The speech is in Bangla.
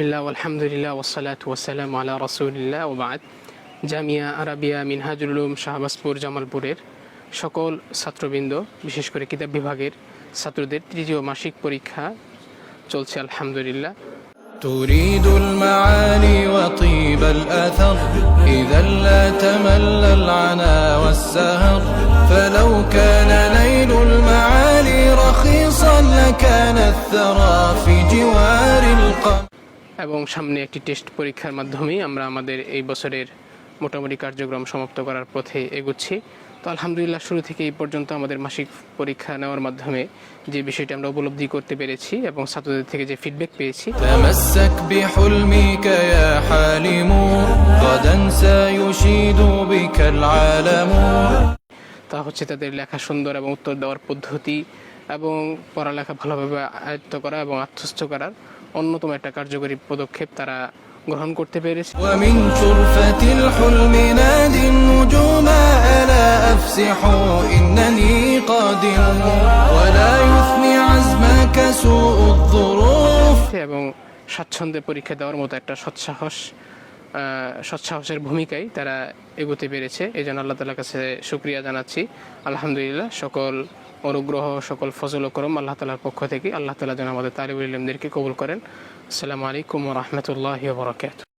বিসমিল্লাহ আলহামদুলিল্লাহ ওসালাত ওয়াসালাম আলা রসুলিল্লাহ ওবাদ জামিয়া আরাবিয়া মিনহাজুল উলুম শাহবাজপুর জামালপুরের সকল ছাত্রবৃন্দ বিশেষ করে কিতাব বিভাগের ছাত্রদের তৃতীয় মাসিক পরীক্ষা চলছে আলহামদুলিল্লাহ تريد المعالي وطيب الأثر إذا لا تمل العنا والسهر فلو كان نيل المعالي رخيصا لكان الثرى في جوار القمر এবং সামনে একটি টেস্ট পরীক্ষার মাধ্যমেই আমরা আমাদের এই বছরের মোটামুটি কার্যক্রম সমাপ্ত করার পথে এগুচ্ছি। তো আলহামদুলিল্লাহ শুরু থেকে এই পর্যন্ত আমাদের মাসিক পরীক্ষা নেওয়ার মাধ্যমে যে বিষয়টি আমরা উপলব্ধি করতে পেরেছি এবং ছাত্রদের থেকে যে ফিডব্যাক পেয়েছি। তা হচ্ছে তাদের লেখা সুন্দর এবং উত্তর দেওয়ার পদ্ধতি এবং পড়ালেখা ভালোভাবে আয়ত্ত করা এবং আত্মস্থ করার অন্যতম একটা কার্যকরী পদক্ষেপ তারা গ্রহণ করতে পেরেছে। এবং স্বাচ্ছন্দ্যে পরীক্ষা দেওয়ার মতো একটা সৎসাহস সৎসাহসের ভূমিকায় তারা এগোতে পেরেছে। এই জন্য আল্লাহ তালার কাছে শুক্রিয়া জানাচ্ছি। আলহামদুলিল্লাহ, সকল অনুগ্রহ, সকল ফজল করম আল্লাহ তালার পক্ষ থেকে। আল্লাহ তালা যেন আমাদের তালিবুল ইলমদেরকে কবুল করেন। আসসালামু আলাইকুম রহমতুল্লাহ বরকাত